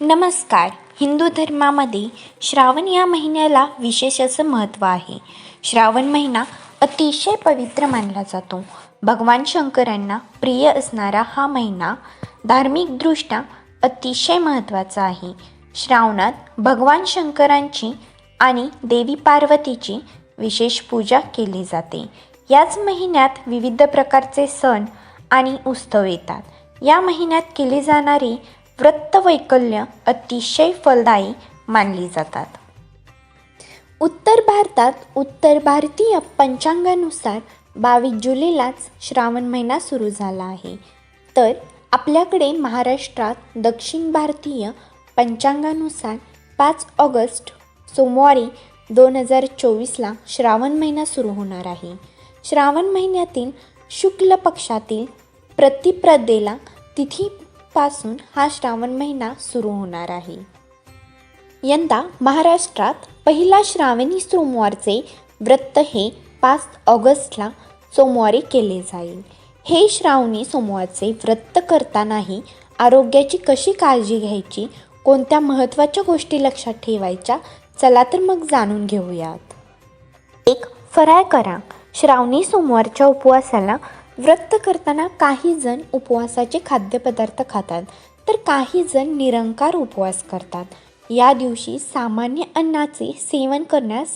नमस्कार. हिंदू धर्मामध्ये श्रावण या महिन्याला विशेष असं महत्त्व आहे. श्रावण महिना अतिशय पवित्र मानला जातो. भगवान शंकरांना प्रिय असणारा हा महिना धार्मिकदृष्ट्या अतिशय महत्त्वाचा आहे. श्रावणात भगवान शंकरांची आणि देवी पार्वतीची विशेष पूजा केली जाते. याच महिन्यात विविध प्रकारचे सण आणि उत्सव येतात. या महिन्यात केली जाणारी व्रतवैकल्य अतिशय फलदायी मानली जातात. उत्तर भारतात उत्तर भारतीय पंचांगानुसार बावीस जुलैलाच श्रावण महिना सुरू झाला आहे. तर आपल्याकडे महाराष्ट्रात दक्षिण भारतीय पंचांगानुसार पाच ऑगस्ट सोमवारी दोन हजार चोवीसला श्रावण महिना सुरू होणार आहे. श्रावण महिन्यातील शुक्ल पक्षातील प्रतिप्रदेला पासून हा श्रावण महिना सुरू होणार आहे. यंदा महाराष्ट्रात पहिला श्रावणी सोमवारचे व्रत हे पाच ऑगस्टला सोमवारी केले जाईल. हे श्रावणी सोमवारचे व्रत करतानाही आरोग्याची कशी काळजी घ्यायची कोणत्या महत्त्वाच्या गोष्टी लक्षात ठेवायच्या चला तर मग जाणून घेऊयात. एक फराळ करा. श्रावणी सोमवारच्या उपवासाला व्रत करताना काही जण उपवासाचे खाद्यपदार्थ खातात तर काही जण निरंकार उपवास करतात. या दिवशी सामान्य अन्नाचे सेवन करण्यास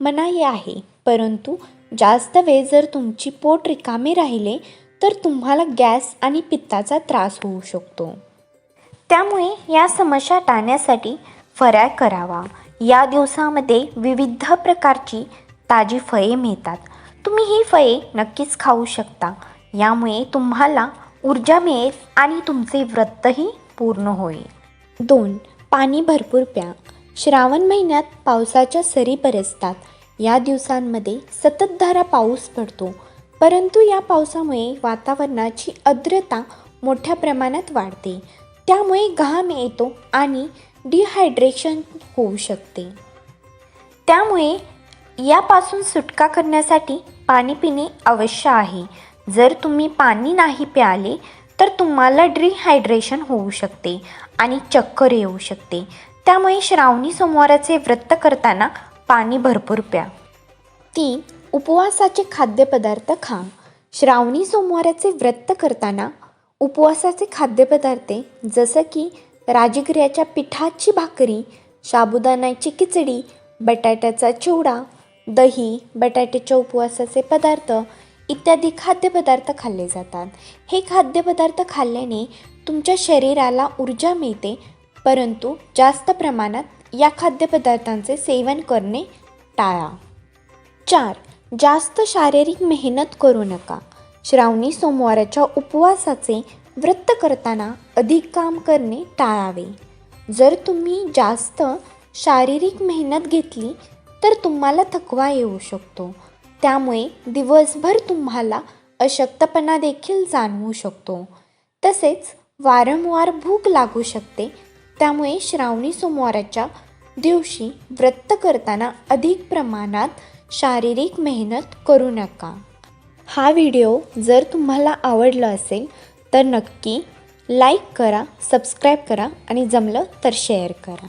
मनाई आहे परंतु जास्त वेळ जर तुमची पोट रिकामे राहिले तर तुम्हाला गॅस आणि पित्ताचा त्रास होऊ शकतो. त्यामुळे या समस्या टाळण्यासाठी फराळ करावा. या दिवसामध्ये विविध प्रकारची ताजी फळे मिळतात. तुम्ही ही फळे नक्कीच खाऊ शकता. यामुळे तुम्हाला ऊर्जा मिळेल आणि तुमचे व्रतही पूर्ण होईल. दोन पाणी भरपूर प्या. श्रावण महिन्यात पावसाच्या सरी बरसतात. या दिवसांमध्ये सततधारा पाऊस पडतो. परंतु या पावसामुळे वातावरणाची आर्द्रता मोठ्या प्रमाणात वाढते. त्यामुळे घाम येतो आणि डिहायड्रेशन होऊ शकते. त्यामुळे यापासून सुटका करण्यासाठी पाणी पिणे अवश्य आहे. जर तुम्ही पाणी नाही प्याले तर तुम्हाला डिहायड्रेशन होऊ शकते आणि चक्कर येऊ शकते. त्यामुळे श्रावणी सोमवाराचे व्रत करताना पाणी भरपूर प्या. तीन उपवासाचे खाद्यपदार्थ खा. श्रावणी सोमवाराचे व्रत करताना उपवासाचे खाद्यपदार्थ जसं की राजगिऱ्याच्या पिठाची भाकरी साबुदाण्याची खिचडी बटाट्याचा चिवडा दही बटाट्याच्या उपवासाचे पदार्थ इत्यादी खाद्यपदार्थ खाल्ले जातात. हे खाद्यपदार्थ खाल्ल्याने तुमच्या शरीराला ऊर्जा मिळते परंतु जास्त प्रमाणात या खाद्यपदार्थांचे सेवन करणे टाळा. चार जास्त शारीरिक मेहनत करू नका. श्रावणी सोमवाराच्या उपवासाचे व्रत करताना अधिक काम करणे टाळावे. जर तुम्ही जास्त शारीरिक मेहनत घेतली तर तुम्हाला थकवा येऊ शकतो. त्यामुळे दिवसभर तुम्हाला अशक्तपणा देखील जाणवू शकतो. तसेच वारंवार भूक लागू शकते. त्यामुळे श्रावणी सोमवाराच्या दिवशी व्रत करताना अधिक प्रमाणात शारीरिक मेहनत करू नका. हा व्हिडिओ जर तुम्हाला आवडला असेल तर नक्की लाईक करा सबस्क्राईब करा आणि जमलं तर शेअर करा.